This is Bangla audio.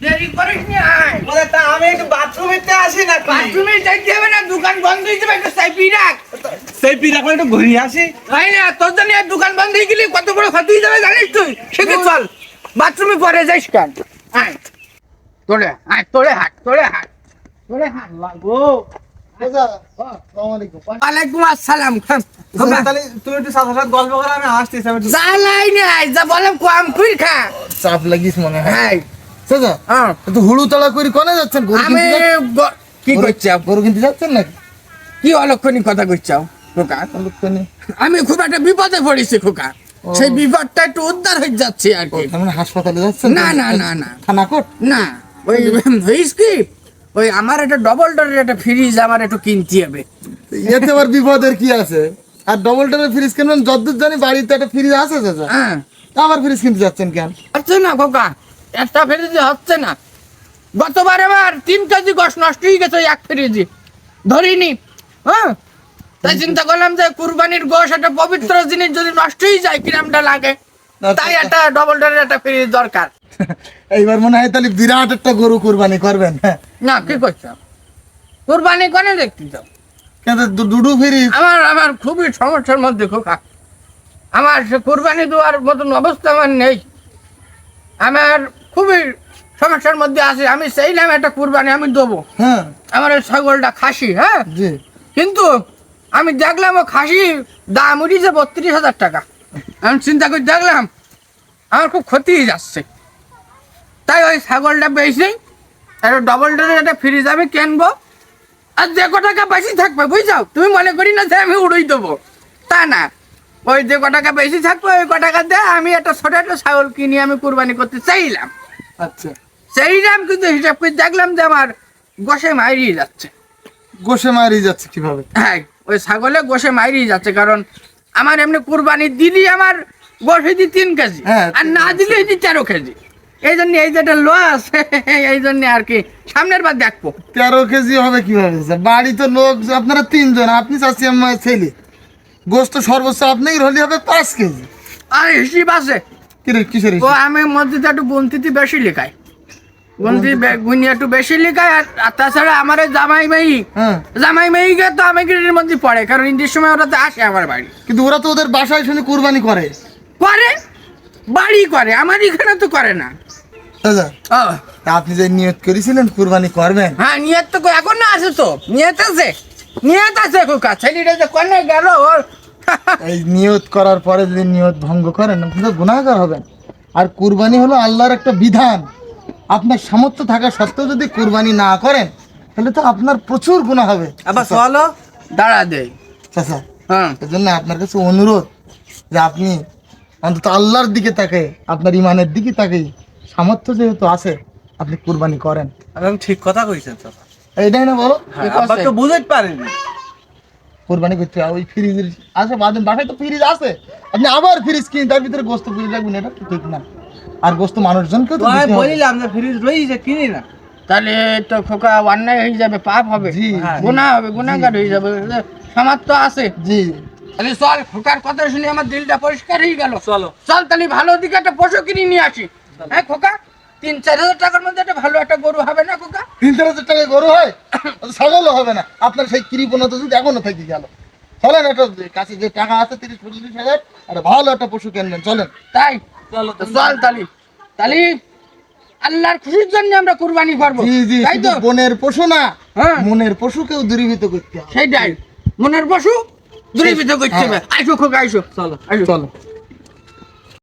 দেরি করিস নি আয়। বলে তা আমি একটু বাথরুমেতে আসি না বাথরুমে যাইতে হবে না দোকান বন্ধ হয়ে যাবে একটা চাই পিয়ে রাখ। সেই পিড়া করে একটু ঘুরিয়ে আসি। তাই না? তোর জন্য দোকান বন্ধ হয়ে গেলি কত বড় ক্ষতি হয়ে যাবে জানিস তুই? সেকে চল বাথরুমে পরে যাইস কেন? আয়। তোলে আয় তোলে হাট তোলে হাট তোলে হাট লাগো ওয়ালাইকুম আসসালাম তুই একটু সাথে সাথে গল্প করে আমি আমি একটু জ্বালাই নাই যা বললাম কম কুই খা। চাপ লাগিস মনে হ্যাঁ। চাচা হ্যাঁ। হুড়ু তালা করে কোনে যাচ্ছেন? আমি কিনতে যাচ্ছেন? গ- কি করছি? গরু কিনতে যাচ্ছেন নাকি? কি অলক্ষণী কথা করছাও খোকা। অলক্ষণে। আমি খুব একটা বিপদে পড়েছি খোকা। সেই বিপদটা একটু উদ্ধার হয়ে যাচ্ছে আর কি। মানে হাসপাতালে না না না না। থানা কোট না। ওই হইস কি? ওই আমার একটা ডবল ডোরের একটা ফ্রিজ আমার একটু কিনতে হবে। এতে আবার বিপদের কি আছে? আর ডবল ডোরের ফ্রিজ কিনবেন? যতদূর জানি বাড়িতে একটা ফ্রিজ আছে চাচা। হ্যাঁ। আবার ফ্রিজ কিনতে যাচ্ছেন কেন? হচ্ছে না খোকা। একটা ফ্রিজে হচ্ছে না। গতবার আমার তিন কেজি গোস নষ্ট হয়ে গেছে এক ফ্রিজে। ধরিনি হ্যাঁ? তাই চিন্তা করলাম যে কুরবানির গোশ একটা পবিত্র জিনিস যদি নষ্ট হয়ে যায় কিরামটা লাগে? তাই একটা ডবল ডোরের একটা ফ্রিজ দরকার। এইবার মনে হয় তাহলে বিরাট একটা গরু কুরবানি করবেন হ্যাঁ? না কি করছ? কুরবানি কোনে দেখতে যাও। কিন্তু দুডু ফ্রিজ আমার আমার খুবই সমস্যার মধ্যে খোকা। আমার সে কুরবানি দেওয়ার মতন অবস্থা আমার নেই। আমার খুবই সমস্যার মধ্যে আছে। আমি চাইলাম একটা কুরবানি আমি দেবো। হ্যাঁ। আমার ওই ছাগলটা খাসি হ্যাঁ? জি। কিন্তু আমি দেখলাম ও খাসি দাম উঠেছে বত্রিশ হাজার টাকা। আমি চিন্তা করে দেখলাম আমার খুব ক্ষতি হয়ে যাচ্ছে। তাই ওই ছাগলটা বেশি একটা ডবল ডোরের একটা ফ্রিজ আমি কিনবো। আর যে ক টাকা বেশি থাকবে বুঝছ? তুমি মনে করি না যে আমি উড়াই দেবো। তা না। ওই যে ক টাকা বেশি থাকবে ওই ক টাকা দিয়ে আমি একটা ছোট একটা ছাগল কিনে আমি কুরবানি করতে চাইলাম। আচ্ছা। চাইলাম কিন্তু হিসাব করে দেখলাম যে আমার গোসে মাইরিয়ে যাচ্ছে। গোসে মারি যাচ্ছে কীভাবে? হ্যাঁ ওই ছাগলে গোসে মাইরিয়ে যাচ্ছে কারণ আমার এমনি কুরবানি দিলি আমার গোস হইতে তিন কেজি হ্যাঁ, আর না দিলে হইতে তেরো কেজি। এই জন্য এই যেটা লস এই জন্য আর কি সামনের বার দেখব। তেরো কেজি হবে কীভাবে? বাড়ি তো লোক আপনারা তিনজন আপনি চাষি আমার ছেলে। গোস্ত সর্বোচ্চ আপনার হলে হবে পাঁচ কেজি। আর হিসিব আছে। কিসের ও? আমি মসজিদে একটু গুনতিতে বেশি লেখাই। গুনতি গুনি একটু বেশি লেখাই আর তাছাড়া আমার জামাই মেয়ে হ্যাঁ। জামাই মেয়েকে তো আমি গিরির মধ্যে পড়ে কারণ ঈদের সময় ওরা তো আসে আমার বাড়ি। কিন্তু ওরা তো ওদের বাসায় শুনে কুরবানি করে। করে? বাড়ি করে আমার এখানে তো করে না। আপনি যে নিয়ত করেছিলেন কুরবানি করবেন? হ্যাঁ নিয়ত তো এখন না আছে তো নিয়ত আছে। নিয়ত আছে কোকা ছেলেটা যে কোনে গেল ওর। এই নিয়ত করার পরে যদি নিয়ত ভঙ্গ করেন আপনি তো গুণাগার হবেন। আর কুরবানি হলো আল্লাহর একটা বিধান। আপনার সামর্থ্য থাকা সত্ত্বেও যদি কুরবানি না করেন তাহলে তো আপনার প্রচুর গুণা হবে। আবার চলো দাঁড়া দে। চাচা হ্যাঁ। এজন্য আপনার কাছে অনুরোধ যে আপনি অন্তত আল্লাহর দিকে তাকে আপনার ইমানের দিকে তাকে সামর্থ্য যেহেতু আছে আপনি কুরবানি করেন। একদম ঠিক কথা কইছেন চাচা। এইটাই না বলো আব্বা তো বুঝতে পারেনি। কুরবানি করতে হবে, ওই ফ্রিজের আছে বাসায় তো ফ্রিজ আছে। আপনি আবার ফ্রিজ কিনে তার ভিতরে গোস্ত ফ্রিজ রাখবেন এটা ঠিক না। আর গোস্ত মানুষজনকেও তো তো আমি বলিলাম যে ফ্রিজ রয়েছে কিনি না। তাহলে তো খোকা অন্যায় হয়ে যাবে পাপ হবে। হ্যাঁ। হবে গুনাহগার হয়ে যাবে। সামর্থ্য আছে। জি। তাহলে চল খোকার কথা শুনে আমার দিলটা পরিষ্কার হয়ে গেল। চলো। চল তাহলে ভালো দিকে একটা পশু কিনে নিয়ে আসি। হ্যাঁ খোকা? তিন চার হাজার টাকার মধ্যে একটা ভালো একটা গরু হবে না খোকা? তিন চার হাজার টাকা গরু হয় ছাগলও হবে না। আপনার সেই কৃপণতা যদি এখনও থেকে গেল। চলেন একটা কাছে যে টাকা আছে তিরিশ পঁয়ত্রিশ হাজার একটা ভালো একটা পশু কিনবেন চলেন। তাই? চলো চল তালি। তালি আল্লাহর খুশির জন্য আমরা কুরবানি করব। তাই তো? বনের পশু না হ্যাঁ। মনের পশুকেও দূরীভূত করতে হবে। সেইটাই মনের পশু দূরীভূত করতে হবে। আইসো খোকা আইসো। চলো আইসো। চলো।